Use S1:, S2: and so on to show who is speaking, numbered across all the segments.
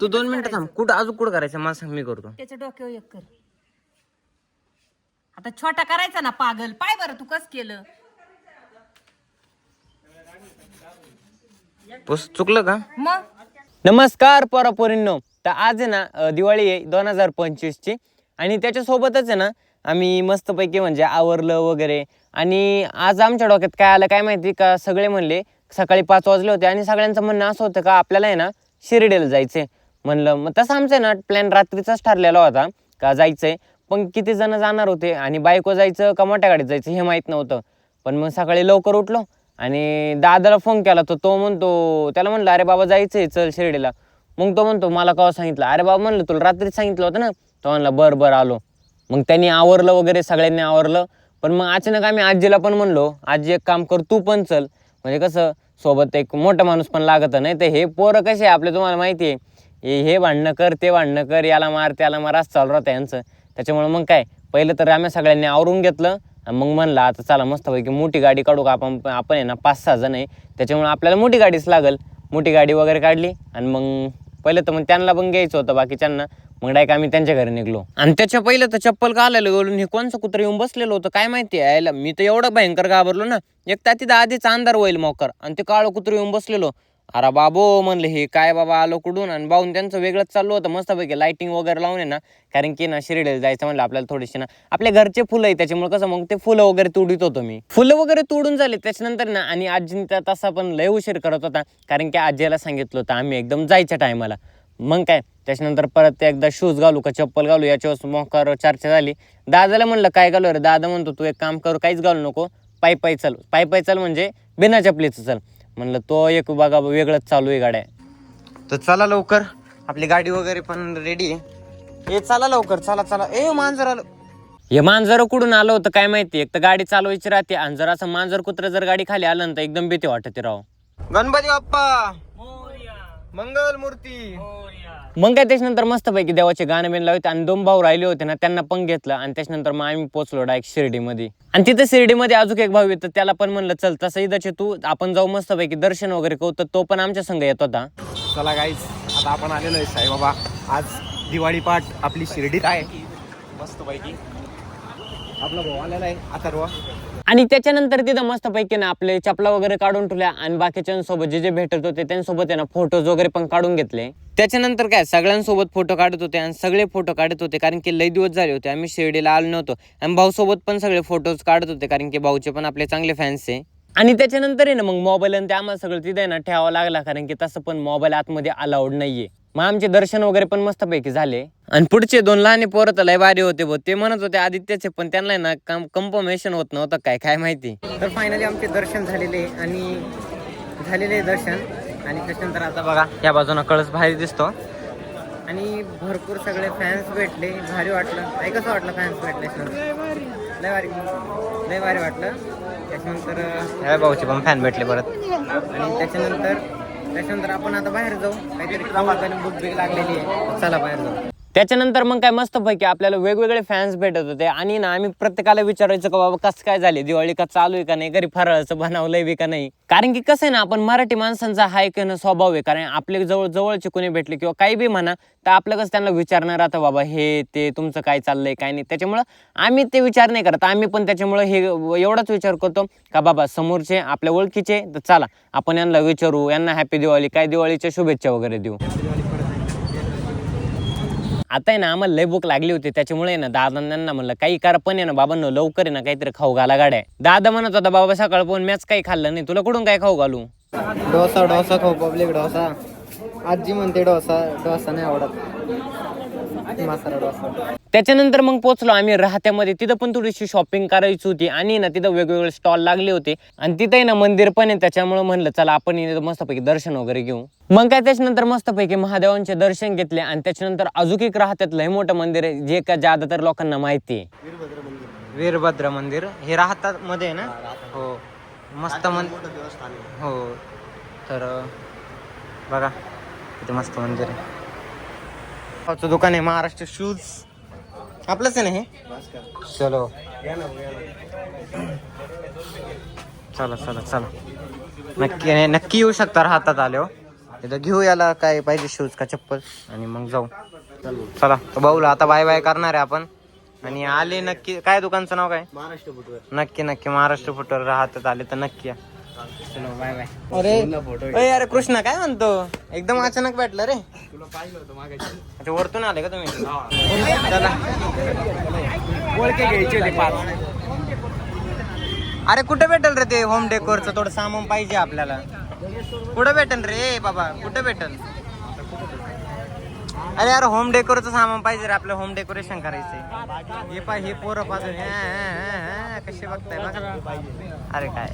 S1: तू दोन मिनिटं थांब. कुठं अजून कुठं करायचं? मला सांग मी करतो.
S2: त्याच्या डोक्यावर एक कर. आता छोटा करायचा ना पागल. पाय बरं तू कस केलं?
S1: पुस चुकलं का?
S2: मग?
S1: नमस्कार पोरापोरींनो. तर आज आहे ना अ, दिवाळी आहे दोन हजार पंचवीसची आणि त्याच्यासोबतच आहे ना आम्ही मस्तपैकी म्हणजे आवरलं वगैरे. आणि आज आमच्या डोक्यात काय आलं काय माहिती का? सगळे म्हणले सकाळी पाच वाजले होते आणि सगळ्यांचं म्हणणं असं होतं का आपल्याला आहे ना शिर्डीला जायचंय. म्हणलं मग तसं आमचं आहे ना प्लॅन रात्रीचाच ठरलेला होता का जायचंय. पण किती जण जाणार होते आणि बायको जायचं का मोठ्या गाडीत जायचं हे माहीत नव्हतं. पण मग सकाळी लवकर उठलो आणि दादाला फोन केला. तर तो म्हणतो त्याला म्हणलं अरे बाबा जायचं आहे चल शिर्डीला. मग तो म्हणतो मला कवा सांगितलं? अरे बाबा म्हणलं तुला रात्रीच सांगितलं होतं ना. तो म्हणला बरं बरं आलो. मग त्यांनी आवरलं वगैरे सगळ्यांनी आवरलं. पण मग अचानक आम्ही आजीला पण म्हणलो आजी एक काम कर तू पण चल. म्हणजे कसं सोबत एक मोठा माणूस पण लागतं नाही. तर हे पोरं कसे आपले तुम्हाला माहिती आहे. हे हे भांडणं कर ते भांडणं कर याला मार त्याला मार असं चालू राहतं यांचं. त्याच्यामुळे मग काय? पहिलं तर आम्ही सगळ्यांनी आवरून घेतलं आणि मग म्हणलं आता चला मस्तपैकी मोठी गाडी काढू का? आपण आपण आहे ना पाच सहा जण आहे. त्याच्यामुळे आपल्याला मोठी गाडीच लागल. मोठी गाडी वगैरे काढली आणि मग पहिलं तर मग त्यांना पण घ्यायचं होतं बाकीच्यांना. मग डायक आम्ही त्यांच्या घरी निघलो. आणि त्याच्या पहिलं तर चप्पल का आलेलं बोलून हे कोणचं कुत्र येऊन बसलेलं होतं काय माहिती यायला मी तर एवढं भयंकर घाबरलो ना. एक तर तिथं आधीच अंधार होईल मोकर. आणि ते काळं कुत्र येऊन बसलेलो. अरे बाबो म्हणलं हे काय बाबा आलो कुठून? आणि बाहून त्यांचं वेगळंच चालू होतं. मस्तपैकी लाइटिंग वगैरे लावून आहे ना कारण की ना शिर्डीला जायचं म्हणलं आपल्याला थोडीशी ना आपल्या घरचे फुलं आहे त्याच्यामुळे कसं मग ते फुलं वगैरे तुडीत होतो मी. फुलं वगैरे तुडून झाले त्याच्यानंतर ना आणि आजीने त्या तसा पण लय उशीर करत होता कारण की आजीला सांगितलं होतं आम्ही एकदम जायच्या टायमाला मग काय त्याच्यानंतर परत ते एकदा शूज घालू का चप्पल घालू याच्यावर मोकार चर्चा झाली. दादाला म्हणलं काय घालू? रे दादा म्हणतो तू एक काम करू काहीच घालू नको. पायी पायी चल. पायी पायी चल म्हणजे बिना चपलीचं चल. म्हणलं तो एक बघा वेगळंच चालू आहे गाड्या. तर चला लवकर. आपली गाडी वगैरे पण रेडी आहे. ए चला लवकर चला चला. ए मांजर आलं. हे मांजर कुठून आलं होतं काय माहिती? एक तर गाडी चालवायची राहते आणि जर असं मांजर कुत्र जर गाडी खाली आलं ना तर एकदम भीती वाटते राव. गणपती बाप्पा! मंगल मूर्ती मग काय त्याच्यानंतर मस्तपैकी देवाचे गाणं बिन लावते आणि दोन भाऊ राहिले होते ना त्यांना पण घेतलं आणि त्याच्यानंतर मग आम्ही पोहोचलो डायरेक्ट शिर्डीमध्ये. आणि तिथे शिर्डीमध्ये अजून एक भाऊ येतो त्याला पण म्हणलं चल तसं इथं तू आपण जाऊ मस्तपैकी दर्शन वगैरे करू. तर तो पण आमच्या संग येत होता.
S3: चला गाईज आता आपण आलेलो आहे साईबाबा. आज दिवाळी पाठ आपली शिर्डीत आहे. मस्त पैकी आपला भाऊ आलेला आहे अथर्व.
S1: आणि त्याच्यानंतर तिथं मस्तपैकी ना आपले चपला वगैरे काढून ठेवल्या आणि बाकीच्यांसोबत जे जे भेटत होते त्यांच्यासोबत आहे ना फोटोज वगैरे पण काढून घेतले. त्याच्यानंतर काय सगळ्यांसोबत फोटो काढत होते आणि सगळे फोटो काढत होते कारण की लई दिवस झाले होते. आम्ही शिर्डीला आलो नव्हतो. आणि भाऊसोबत पण सगळे फोटोज काढत होते कारण की भाऊचे पण आपले चांगले फॅन्स आहे. आणि त्याच्यानंतर आहे ना मग मोबाईल आणि ते आम्हाला सगळं तिथे ना ठेवावं लागला कारण की तसं पण मोबाईल आतमध्ये अलाउड नाहीये. मग आमचे दर्शन वगैरे पण मस्तपैकी झाले. आणि पुढचे दोन लहान पोरं तर लय भारी होते बघ ते म्हणत होते आदित्यचे पण त्यांना आहे ना कम्पमेशन होत नव्हतं काय काय माहिती. तर फायनली आमचे दर्शन झालेले आणि झालेले दर्शन. आणि त्याच्यानंतर आता बघा या बाजूनं कळस भारी दिसतो. आणि भरपूर सगळे फॅन्स भेटले. भारी वाटलं. काय कसं वाटलं फॅन्स भेटल्याच्यानंतर लय भारी. लय भारी. वाटलं. त्याच्यानंतर ह्या भाऊचे पण फॅन भेटले परत. आणि त्याच्यानंतर त्याच्यानंतर आपण आता बाहेर जाऊ. काहीतरी भूक बीक लागलेली आहे. चला बाहेर जाऊ. त्याच्यानंतर मग काय मस्तपैकी आपल्याला वेगवेगळे फॅन्स भेटत होते. आणि ना आम्ही प्रत्येकाला विचारायचं का बाबा कसं काय झाले? दिवाळी का चालू आहे का नाही? घरी फराळाचं बनवलंय बी का नाही? कारण की कसं आहे ना आपण मराठी माणसांचा हा एक स्वभाव आहे. कारण आपले जवळ जवळचे कोणी भेटले किंवा काही बी म्हणा तर आपलं कसं त्यांना विचारणार राहतं बाबा हे ते तुमचं काय चाललंय काय नाही? त्याच्यामुळं आम्ही ते विचार नाही करत. आम्ही पण त्याच्यामुळं हे एवढाच विचार करतो का बाबा समोरचे आपल्या ओळखीचे तर चला आपण यांना विचारू यांना हॅपी दिवाळी काय दिवाळीच्या शुभेच्छा वगैरे देऊ. आता आहे ना आम्हाला लय भूक लागली होती त्याच्यामुळे ना दादांना म्हणलं काही करा पण आहे ना बाबांनो लवकर आहे ना काहीतरी खाऊ घाला गाड्या. दादा म्हणत होता बाबा सकाळ पण मॅच काही खाल्लं नाही तुला कुठून काय खाऊ घालू?
S4: डोसा डोसा खाऊ पब्लिक डोसा. आजी म्हणते डोसा डोसा नाही आवडत. मसाला डोसा.
S1: त्याच्यानंतर मग पोचलो आम्ही राहत्यामध्ये. तिथं पण थोडीशी शॉपिंग करायची होती. आणि ना तिथं वेगवेगळे स्टॉल लागले होते. आणि तिथं आहे ना मंदिर पण आहे. त्याच्यामुळे म्हणलं चला आपण इथं मस्तपैकी दर्शन वगैरे घेऊ. मग काय त्याच्यानंतर मस्तपैकी महादेवांचे दर्शन घेतले. आणि त्याच्यानंतर अजून एक राहत्यात लय मोठं मंदिर आहे. जे का ज्यादा तर लोकांना माहिती आहे. वीरभद्र मंदिर. हे राहतात मध्ये आहे ना? हो मस्त मंदिर हो. तर बघा. इथे मस्त मंदिर आहे. दुकान आहे. महाराष्ट्र शूज आपलंच आहे ना हे? चलो. चला चला चला. नक्की नक्की येऊ शकता राहतात आले हो. इथं घेऊ याला काय पाहिजे शूज का चप्पल? आणि मग जाऊ. चला भाऊला आता बाय बाय करणार आहे आपण. आणि आले नक्की काय दुकानचं नाव काय?
S3: महाराष्ट्र फुटवर
S1: नक्की नक्की महाराष्ट्र फुटवर राहतात आले तर नक्की या. चलो बाय बाय अरे अरे अरे कृष्णा काय म्हणतो? एकदम अचानक भेटलं रे.
S3: तुला पाहिलं होतं मागायची
S1: अच्छा वरतून आले का तुम्ही? चला.
S3: ओळखे घ्यायचे होते पाच.
S1: अरे कुठे भेटेल रे ते होम डेकोरचं थोडं सामान पाहिजे आपल्याला. कुठं भेटेल रे? बाबा कुठं भेटेल? अरे यार होम डेकोरचं सामान पाहिजे रे आपलं होम डेकोरेशन करायचंय. हे पा हे पोरं पाहिजे कसे बघताय बघा. अरे काय.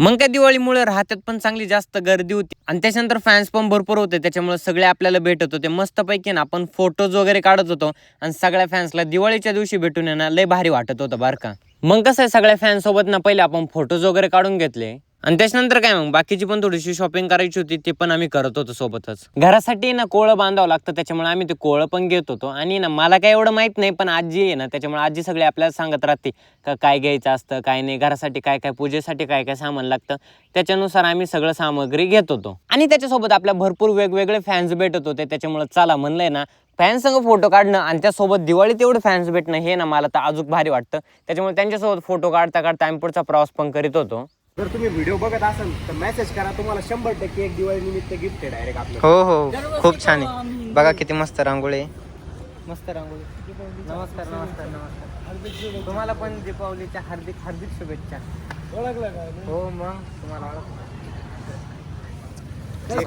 S5: मग काय दिवाळीमुळे राहत्यात पण चांगली जास्त गर्दी होती. आणि त्याच्यानंतर फॅन्स पण भरपूर होते. त्याच्यामुळे सगळे आपल्याला भेटत होते. मस्तपैकी ना आपण फोटोज वगैरे काढत होतो. आणि सगळ्या फॅन्सला दिवाळीच्या दिवशी भेटून आहे ना लय भारी वाटत होतं बरं का. मग कसं आहे सगळ्या फॅन्स सोबत ना पहिले आपण फोटोज वगैरे काढून घेतले. आणि त्याच्यानंतर काय मग? बाकीची पण थोडीशी शॉपिंग करायची होती ते पण आम्ही करत होतो सोबतच. घरासाठी ना कोळं बांधावं लागतं त्याच्यामुळे आम्ही ते कोळं पण घेत होतो. आणि ना मला काय एवढं माहीत नाही पण आजी आहे ना त्याच्यामुळे आजी सगळे आपल्याला सांगत राहते का काय घ्यायचं असतं काय नाही घरासाठी काय काय पूजेसाठी काय काय सामान लागतं. त्याच्यानुसार आम्ही सगळं सामग्री घेत होतो. आणि त्याच्यासोबत आपल्या भरपूर वेगवेगळे फॅन्स भेटत होते त्याच्यामुळे चला म्हणलंय ना फॅन फोटो काढणं आणि त्यासोबत दिवाळीत एवढे फॅन्स भेटणं हे ना मला तर अजून भारी वाटतं. त्याच्यामुळे त्यांच्यासोबत फोटो काढता काढता आम्ही पुढचा प्रवास पण करीत होतो.
S3: जर तुम्ही व्हिडिओ बघत असाल तर मेसेज करा. तुम्हाला शंभर टक्के एक दिवाळी निमित्त गिफ्ट आहे डायरेक्ट आपलं
S1: हो हो. खूप छान आहे. बघा किती मस्त रांगोळी आहे. मस्त रांगोळी. नमस्कार नमस्कार नमस्कार. तुम्हाला पण दीपावलीच्या हार्दिक हार्दिक शुभेच्छा.
S3: ओळखलं का?
S1: हो मग तुम्हाला ओळख-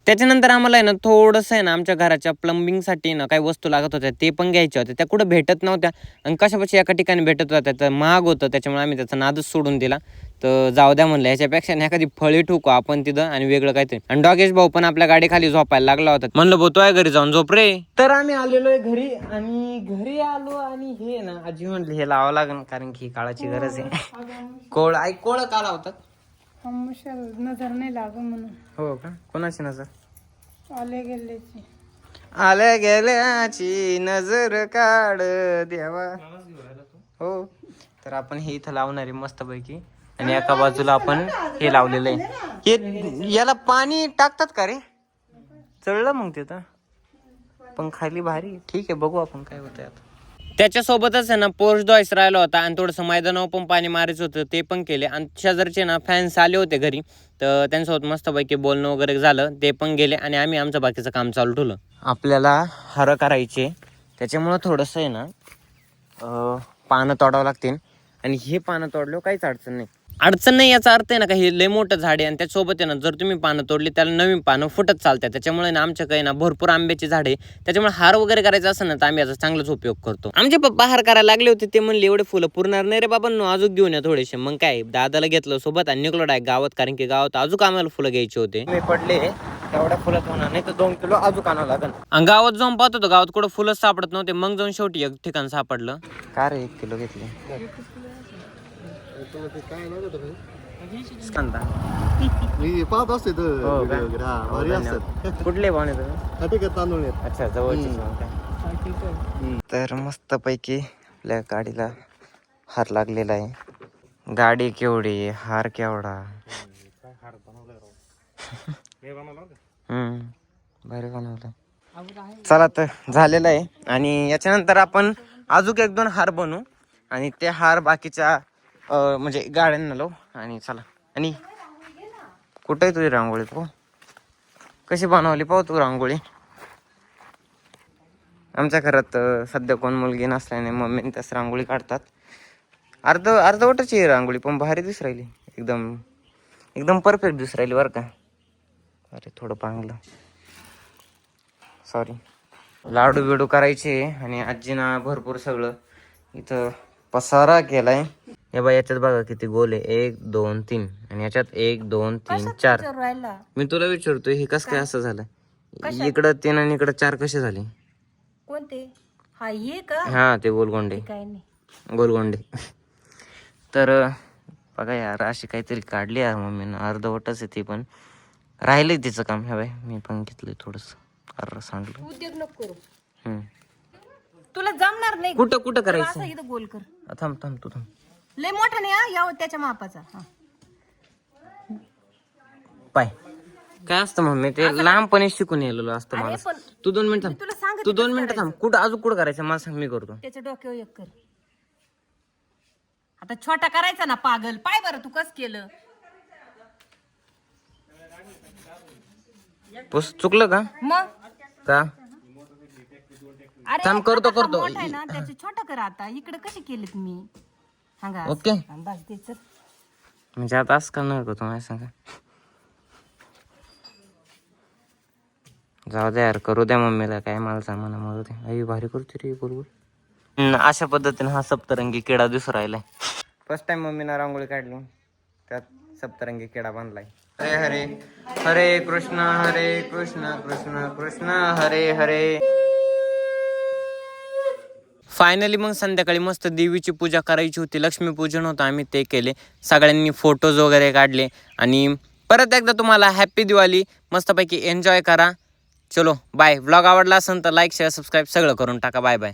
S5: त्याच्यानंतर आम्हाला आहे ना थोडंसं आहे ना आमच्या घराच्या प्लंबिंगसाठी ना काही वस्तू लागत होत्या. ते पण घ्यायच्या होत्या. त्या कुठं भेटत नव्हत्या. आणि कशापाशी एका ठिकाणी भेटत होत्या तर महाग होतं. त्याच्यामुळे आम्ही त्याचा नादच सोडून दिला. तर जाऊ द्या म्हणलं याच्यापेक्षा ना एखादी फळी ठोकू आपण तिथं आणि वेगळं काहीतरी. आणि डॉगेश भाऊ पण आपल्या गाडीखाली झोपायला लागला होता. म्हणलं भाऊ तो आहे घरी जाऊन झोप रे.
S1: तर आम्ही आलेलो आहे घरी आणि घरी आलो आणि हे ना आजी म्हणली हे लावावं लागेल कारण की काळाची गरज आहे. कोळ आई कोळ का लावतात?
S6: नजर नाही लागू म्हणून.
S1: हो का? कोणाची नजर?
S6: आले गेल्याची.
S1: आल्या गेल्याची नजर काढ देवा. हो तर आपण हे इथं लावणार आहे मस्तपैकी. आणि एका बाजूला आपण हे लावलेलं आहे. हे याला पाणी टाकतात का रे? चढलं मग तिथं पण खाली भारी. ठीक आहे बघू आपण काय होतंय आता.
S5: त्याच्यासोबतच आहे ना पोस्ट धुवायचं राहिलं होता आणि थोडंसं मैदानावर पण पाणी मारायचं होतं ते पण केले. आणि शेजारचे ना फॅन्स आले होते घरी. तर त्यांच्यासोबत मस्तपैकी बोलणं वगैरे झालं ते पण गेले आणि आम्ही आमचं बाकीचं काम चालू ठेवलं.
S1: आपल्याला हार करायचे. त्याच्यामुळं थोडंसं आहे ना पानं तोडावं लागतील. आणि हे पानं तोडल्यावर काहीच अडचण नाही.
S5: अडचण नाही याचा अर्थ आहे ना का हे लय मोठं झाड आहे आणि त्याच्यासोबत आहे ना जर तुम्ही पानं तोडली त्याला नवीन पानं फुटत चालतात. त्याच्यामुळे ना आमच्याकडे ना भरपूर आंब्याची झाडे. त्याच्यामुळे हार वगैरे करायचा असेल ना तर आम्ही याचा चांगलाच उपयोग करतो. आमचे पप्पा हार करायला लागले होते ते म्हणले एवढे फुलं पुरणार नाही रे बाबा अजून घेऊन या थोडेसे. मग काय दादाला घेतलं सोबत आणि निघलो डाय गावात कारण की गावात अजून आम्हाला फुलं घ्यायचे होते.
S1: मी पडले तेवढ्या फुलात होणार नाही तर दोन किलो अजून आणावं लागेल.
S5: गावात जाऊन पाहत होतो गावात कुठं फुलंच सापडत नव्हते मग जाऊन शेवटी एक ठिकाण सापडलं.
S1: का रे एक किलो घेतले? कांदा
S7: मी पाहत असते तर
S1: हो का?
S7: video वगैरे. हा, भारी असतात.
S1: धन्यवाद. कुठले पाहुणे तुम्ही?
S7: ठीक आहे तांदूळ आहेत.
S1: अच्छा. तर मस्त पैकी आपल्या गाडीला हार लागलेला आहे. गाडी केवढी हार केवढा? हम्म भारी बनवलं. चला तर झालेलं आहे. आणि याच्यानंतर आपण अजून एक दोन हार बनवू. आणि ते हार बाकीच्या म्हणजे गाड्यांना लावू आणि चला. आणि कुठं आहे तुझी रांगोळी पाहू कशी बनवली पाहू तू रांगोळी? आमच्या घरात सध्या कोण मुलगी नसल्याने मम्मीने तस रांगोळी काढतात. अर्ध अर्धवटाची आहे रांगोळी पण भारी दिस राहिली. एकदम एकदम परफेक्ट दिस राहिली बरं का. अरे थोडं पांगलं सॉरी लाडू बिडू करायचे आणि आजीना भरपूर सगळं इथं पसारा केलाय. हे बा याच्यात बघा किती गोल आहे. एक दोन तीन. आणि याच्यात एक दोन तीन चार.
S2: राहिला?
S1: मी तुला विचारतोय हे कसं काय असं झालं? इकडं तीन आणि इकडं चार कसे झाले?
S2: कोणते? हा ये का?
S1: हा ते गोलगोंडे.
S2: काय नाही.
S1: गोलगोंडे. तर बघा यार अशी काहीतरी काढली यार मम्मीनं. अर्धवटच आहे ती पण. राहिलंय तिचं काम. ह्या बाय मी पण घेतलंय थोडस. अर्र सांडलं.
S2: उद्योग नको करू. तुला जमणार नाही.
S1: कुठं कुठं करायचं?
S2: गोल कर.
S1: थांब थांब तू थांब.
S2: लय मोठा नाही हा? या त्याच्या मापाचा. हा.
S1: पाय. काय असतं मम्मी ते लहानपणी शिकून येलेलो असतं मला
S2: पण
S1: तू दोन मिनिट
S2: मी तुला
S1: थांब
S2: सांगते
S1: तू दोन मिनिटं थांब. कुठं अजून कुठं करायचं मला सांग मी करतो.
S2: त्याच्या डोक्यावर एक कर. आता छोटा करायचा ना पागल. पाय बरं तू कस केलं?
S1: पुस चुकलं का?
S2: मग?
S1: का?
S2: अरे
S1: थांब, करतो,
S2: आता हा
S1: करतो.
S2: मोठा आहे ना त्याचे छोटा कर आता. इकडे कशी केलीत मी? सांगा
S1: ओके.
S2: बस ते चल.
S1: म्हणजे आता असं करणार का तुम्हाला सांगा. जाऊ द्या यार करू द्या मम्मीला काय मला सामान मरू दे. आई भारी करते रे बरोबर अशा पद्धतीने हा सप्तरंगी किडा दिसू राहिलाय. फर्स्ट टाइम मम्मीनं रांगोळी काढली. त्यात सप्तरंगी किडा बांधलाय. हरे हरे. हरे कृष्ण हरे कृष्ण कृष्ण कृष्ण हरे हरे. फायनली मग संध्याकाळी मस्त देवीची पूजा करायची होती. लक्ष्मीपूजन होतं. आम्ही ते केले. सगळ्यांनी फोटोज वगैरे काढले. आणि परत एकदा तुम्हाला हॅप्पी दिवाळी. मस्तपैकी एन्जॉय करा. चलो बाय व्लॉग आवडला असेल तर लाईक शेअर सबस्क्राईब सगळं करून टाका. Bye bye